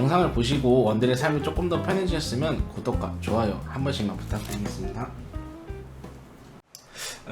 영상을 보시고 원딜의 삶이 조금 더 편해지셨으면 구독과 좋아요 한 번씩만 부탁드리겠습니다.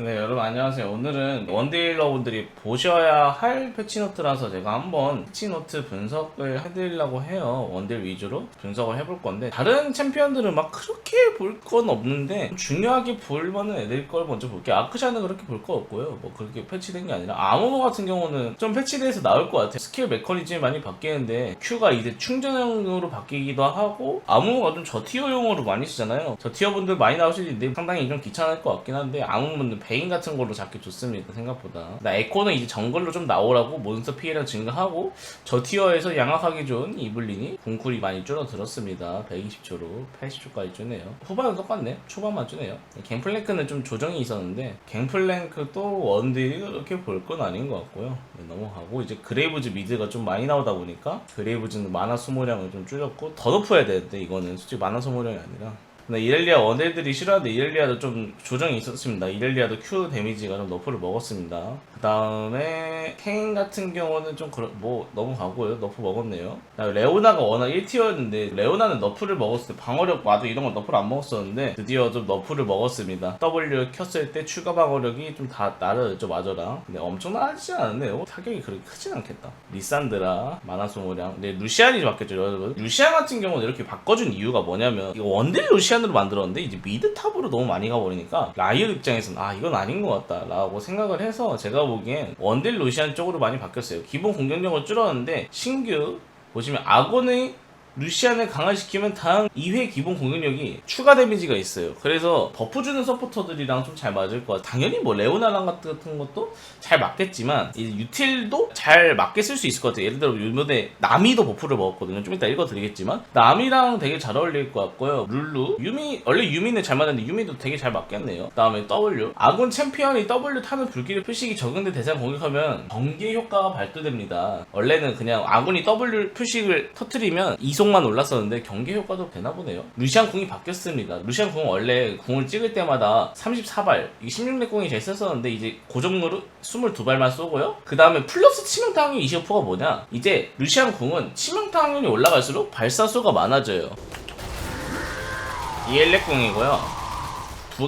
네 여러분 안녕하세요. 오늘은 원딜러분들이 보셔야 할 패치노트라서 제가 한번 패치노트 분석을 해드리려고 해요. 원딜 위주로 분석을 해볼 건데 다른 챔피언들은 막 그렇게 볼 건 없는데 중요하게 볼 만한 애들 걸 먼저 볼게요. 아크샤는 그렇게 볼 거 없고요. 뭐 그렇게 패치된 게 아니라 아모모 같은 경우는 좀 패치돼서 나올 것 같아요. 스킬 메커니즘이 많이 바뀌는데 Q가 이제 충전형으로 바뀌기도 하고 아모모가 좀 저티어용으로 많이 쓰잖아요. 저티어 분들 많이 나오시는데 상당히 좀 귀찮을 것 같긴 한데 아모모는 베인 같은 걸로 잡기 좋습니다 생각보다. 나 에코는 이제 정글로 좀 나오라고 몬스터 피해량 증가하고 저 티어에서 양악하기 좋은 이블린이 궁쿨이 많이 줄어들었습니다. 120초로 80초까지 주네요. 후반은 똑같네. 초반만 주네요. 갱플랭크는 좀 조정이 있었는데 갱플랭크도 원딜이 그렇게 볼 건 아닌 것 같고요. 네, 넘어가고 이제 그레이브즈 미드가 좀 많이 나오다 보니까 그레이브즈는 마나 소모량을 좀 줄였고 더 높여야 되는데 이거는 솔직히 마나 소모량이 아니라 근데 이렐리아 원딜들이 싫어하는데 이렐리아도 좀 조정이 있었습니다. 이렐리아도 Q 데미지가 좀 너프를 먹었습니다. 그 다음에 케인 같은 경우는 좀 그런 뭐 너무 가고요. 너프 먹었네요. 레오나가 워낙 1티어였는데 레오나는 너프를 먹었을 때 방어력 와도 이런 건 너프를 안 먹었었는데 드디어 좀 너프를 먹었습니다. W 켰을 때 추가 방어력이 좀 다 나르죠 맞아라. 근데 엄청 나지 않았네요. 타격이 그렇게 크진 않겠다. 리산드라 마나 소모량. 근데 루시안이 바뀌었죠 여러분. 루시안 같은 경우는 이렇게 바꿔준 이유가 뭐냐면 이거 원딜 루시안 으로 만들었는데 이제 미드 탑으로 너무 많이 가버리니까 라이엇 입장에서는 아 이건 아닌 것 같다 라고 생각을 해서 제가 보기엔 원딜 루시안 쪽으로 많이 바뀌었어요. 기본 공격력을 줄었는데 신규 보시면 아곤의 루시안을 강화시키면 다음 2회 기본 공격력이 추가 데미지가 있어요. 그래서 버프 주는 서포터들이랑 좀 잘 맞을 것 같아요. 당연히 뭐 레오나랑 같은 것도 잘 맞겠지만 이 유틸도 잘 맞게 쓸 수 있을 것 같아요. 예를 들어 요번에 나미도 버프를 먹었거든요. 좀 이따 읽어드리겠지만 나미랑 되게 잘 어울릴 것 같고요. 룰루, 유미 원래 유미는 잘 맞는데 유미도 되게 잘 맞겠네요. 그다음에 W 아군 챔피언이 W 타는 불길의 표식이 적용된 대상 공격하면 번개 효과가 발동됩니다. 원래는 그냥 아군이 W 표식을 터트리면 이 속만 올랐었는데 경계 효과도 되나 보네요. 루시안 궁이 바뀌었습니다. 루시안 궁은 원래 궁을 찍을 때마다 34발, 이게 16렙 궁이 제일 썼었는데 이제 고정으로 22발만 쏘고요. 그 다음에 플러스 치명타 확률 25%가 뭐냐? 이제 루시안 궁은 치명타 확률이 올라갈수록 발사수가 많아져요. 이엘렉 궁이고요.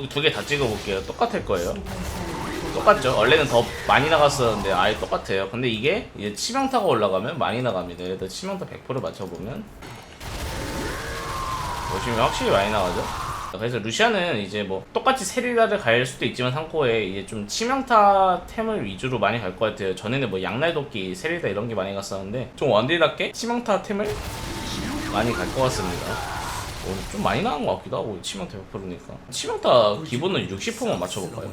두 개 다 찍어볼게요. 똑같을 거예요. 똑같죠. 원래는 더 많이 나갔었는데 아예 똑같아요. 근데 이게 이제 치명타가 올라가면 많이 나갑니다. 예를 들어 치명타 100% 맞춰보면 보시면 확실히 많이 나가죠. 그래서 루시아는 이제 뭐 똑같이 세리라를 갈 수도 있지만 상코에 이제 좀 치명타 템을 위주로 많이 갈 것 같아요. 전에는 뭐 양날 도끼, 세리다 이런 게 많이 갔었는데 좀 원딜답게 치명타 템을 많이 갈 것 같습니다. 어, 좀 많이 나간 것 같기도 하고 치명타 100%니까 치명타 기본은 60%만 맞춰볼까요?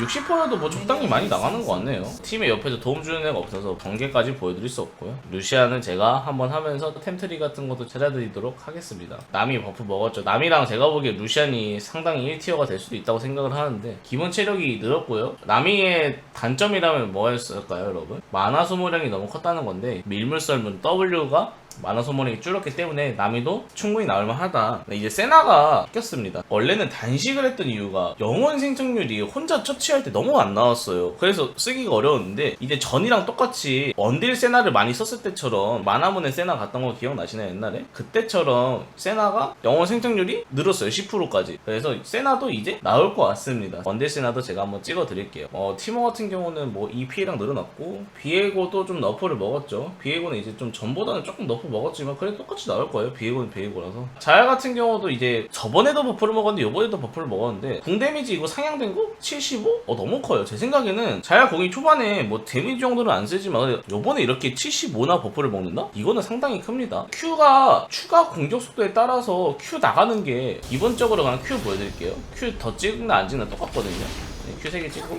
60%도 뭐 적당히 많이 나가는 것 같네요. 팀의 옆에서 도움 주는 애가 없어서 경계까지 보여드릴 수 없고요. 루시아는 제가 한번 하면서 템트리 같은 것도 찾아드리도록 하겠습니다. 남이 버프 먹었죠. 남이랑 제가 보기에 루시안이 상당히 1티어가 될 수도 있다고 생각을 하는데 기본 체력이 늘었고요. 남이의 단점이라면 뭐였을까요, 여러분? 만화 소모량이 너무 컸다는 건데 밀물 썰문 W가 만화 소모량이 줄었기 때문에 남이도 충분히 나올만 하다. 이제 세나가 꼈습니다. 원래는 단식을 했던 이유가 영원 생존율이 혼자 처치할 때 너무 안 나왔어요. 그래서 쓰기가 어려웠는데 이제 전이랑 똑같이 원딜 세나를 많이 썼을 때처럼 만화문에 세나 갔던 거 기억나시나요 옛날에? 그때처럼 세나가 영원 생존율이 늘었어요 10%까지. 그래서 세나도 이제 나올 것 같습니다. 원딜 세나도 제가 한번 찍어 드릴게요. 어, 티모 같은 경우는 뭐이 피해량 늘어났고 비에고도 좀 너프를 먹었죠. 비에고는 이제 좀 전보다는 조금 너프 먹었지만 그래도 똑같이 나올 거예요. 비에고는 비에고라서. 자야 같은 경우도 이제 저번에도 버프를 먹었는데 이번에도 버프를 먹었는데 궁 데미지 이거 상향된 거 75? 어 너무 커요. 제 생각에는 자야 공이 초반에 뭐 데미지 정도는 안 쓰지만 요번에 이렇게 75나 버프를 먹는다? 이거는 상당히 큽니다. Q가 추가 공격 속도에 따라서 Q 나가는 게 기본적으로 그냥 Q 보여드릴게요. Q 더 찍나 안 찍나 똑같거든요. 네, Q 3개 찍고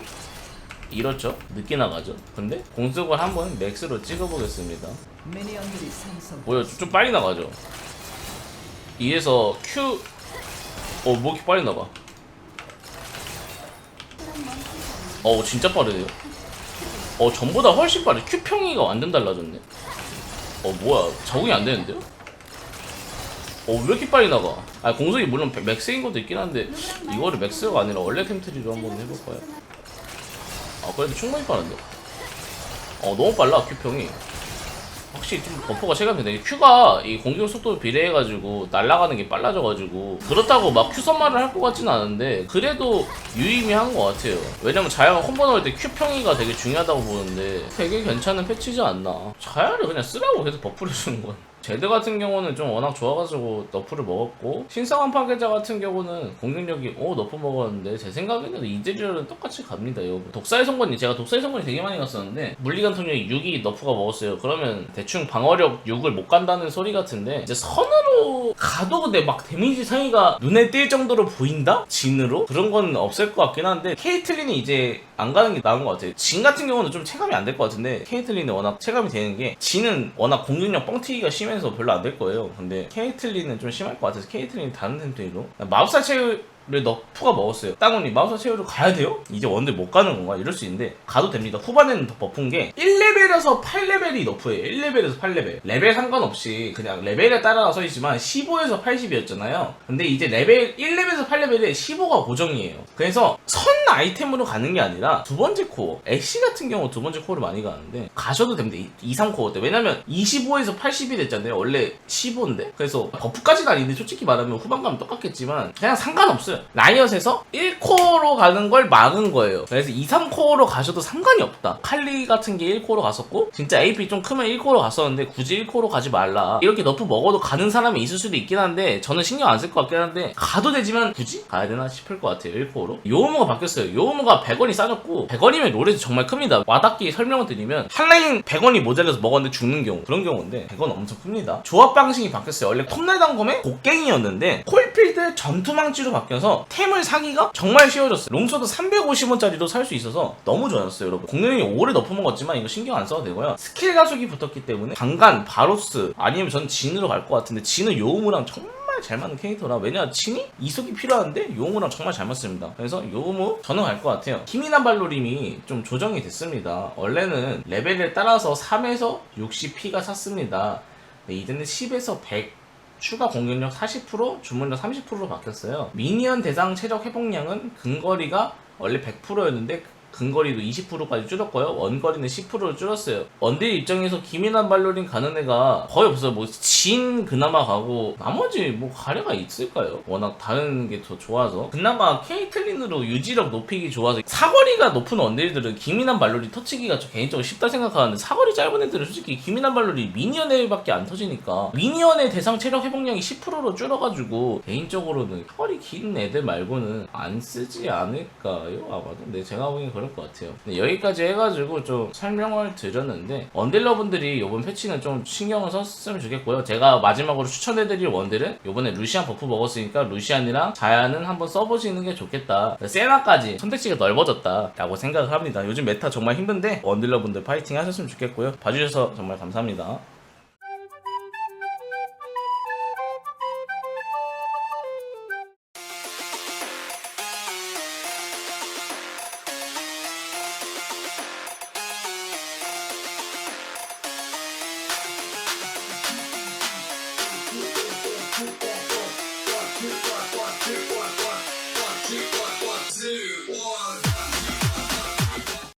이렇죠. 늦게 나가죠. 근데 공속을 한번 맥스로 찍어보겠습니다. 뭐야 좀, 좀 빨리 나가죠. 이에서 Q 어 뭐 이렇게 빨리 나가? 어 진짜 빠르네요. 어 전보다 훨씬 빠르. Q 평이가 완전 달라졌네. 어 뭐야 적응이 안 되는데요? 어 왜 이렇게 빨리 나가? 아 공속이 물론 맥스인 것도 있긴 한데 이거를 맥스가 아니라 원래 템트리로 한번 해볼까요? 아 그래도 충분히 빠른데. 어 너무 빨라 큐평이 확실히 좀 버퍼가 체감이 되네. 큐가 이 공격 속도 비례해가지고 날아가는 게 빨라져가지고 그렇다고 막 큐 선마를 할것 같지는 않은데 그래도 유의미한 것 같아요. 왜냐면 자야가 콤보 넣을 때 큐 평이가 되게 중요하다고 보는데 되게 괜찮은 패치지 않나. 자야를 그냥 쓰라고 계속 버프를 주는 건 제드 같은 경우는 좀 워낙 좋아가지고 너프를 먹었고 신성한 파괴자 같은 경우는 공격력이 오 너프 먹었는데 제 생각에는 이즈리얼은 똑같이 갑니다 이거 독사의 성권이 제가 독사의 성권이 되게 많이 갔었는데 물리관 통력이 6이 너프가 먹었어요 그러면 대충 방어력 6을 못 간다는 소리 같은데 이제 선으로 가도 근데 막 데미지 상위가 눈에 띌 정도로 보인다? 진으로? 그런 건 없을 것 같긴 한데 케이틀린이 이제 안 가는 게 나은 것 같아요 진 같은 경우는 좀 체감이 안 될 것 같은데 케이틀린이 워낙 체감이 되는 게 진은 워낙 공격력 뻥튀기가 심해서 별로 안 될 거예요 근데 케이틀린은 좀 심할 것 같아서 케이틀린이 다른 템트리로 마법사 체를 너프가 먹었어요. 땅원이 마우스 체어로 가야 돼요? 이제 원딜 못 가는 건가? 이럴 수 있는데 가도 됩니다. 후반에는 더 버프인 게 1레벨에서 8레벨이 너프예요. 1레벨에서 8레벨. 레벨 상관없이 그냥 레벨에 따라 서 있지만 15에서 80이었잖아요. 근데 이제 레벨 1레벨에서 8레벨에 15가 고정이에요. 그래서 선 아이템으로 가는 게 아니라 두 번째 코어. 애쉬 같은 경우 두 번째 코어를 많이 가는데 가셔도 됩니다. 2, 3 코어 때. 왜냐면 25에서 80이 됐잖아요. 원래 15인데. 그래서 버프까지는 아닌데 솔직히 말하면 후반 가면 똑같겠지만 그냥 상관없어요. 라이엇에서 1코어로 가는 걸 막은 거예요. 그래서 2, 3코어로 가셔도 상관이 없다. 칼리 같은 게 1코어로 갔었고 진짜 AP 좀 크면 1코어로 갔었는데 굳이 1코어로 가지 말라. 이렇게 너프 먹어도 가는 사람이 있을 수도 있긴 한데 저는 신경 안 쓸 것 같긴 한데 가도 되지만 굳이 가야 되나 싶을 것 같아요. 1코어로. 요모가 바뀌었어요. 요모가 100원이 싸졌고 100원이면 롤에서 정말 큽니다. 와닿게 설명을 드리면 한 라인 100원이 모자라서 먹었는데 죽는 경우 그런 경우인데 100원 엄청 큽니다. 조합 방식이 바뀌었어요. 원래 톱날당검의 곡괭이였는데 콜필드 전투망치로 바뀌어서 템을 사기가 정말 쉬워졌어요. 롱소드 350원짜리도 살수 있어서 너무 좋았어요, 여러분. 공격력이 오래 높여 먹었지만 이거 신경 안 써도 되고요. 스킬 가속이 붙었기 때문에 강간, 바로스 아니면 전 진으로 갈 것 같은데 진은 요우무랑 정말 잘 맞는 캐릭터라 왜냐 진이 이속이 필요한데 요우무랑 정말 잘 맞습니다. 그래서 요우무 저는 갈 것 같아요. 키미난 발로림이 좀 조정이 됐습니다. 원래는 레벨에 따라서 3에서 60P가 찼습니다. 네, 이제는 10에서 100 추가 공격력 40%, 주문력 30%로 바뀌었어요. 미니언 대상 체력 회복량은 근거리가 원래 100%였는데 근거리도 20%까지 줄였고요. 원거리는 10%로 줄였어요. 원딜 입장에서 기민한 발로린 가는 애가 거의 없어요. 뭐 진 그나마 가고 나머지 뭐 가래가 있을까요? 워낙 다른 게 더 좋아서 그나마 케이틀린으로 유지력 높이기 좋아서 사거리가 높은 원딜들은 기민한 발로리 터치기가 저 개인적으로 쉽다 생각하는데 사거리 짧은 애들은 솔직히 기민한 발로리 미니언 애밖에 안 터지니까 미니언의 대상 체력 회복량이 10%로 줄어가지고 개인적으로는 사거리 긴 애들 말고는 안 쓰지 않을까요? 아마도 네 제가 보기엔 그 럴것 같아요. 네, 여기까지 해가지고 좀 설명을 드렸는데 원딜러분들이 이번 패치는 좀 신경을 썼으면 좋겠고요. 제가 마지막으로 추천해드릴 원딜은 이번에 루시안 버프 먹었으니까 루시안이랑 자야는 한번 써보시는 게 좋겠다. 세나까지 선택지가 넓어졌다 라고 생각을 합니다. 요즘 메타 정말 힘든데 원딜러분들 파이팅 하셨으면 좋겠고요. 봐주셔서 정말 감사합니다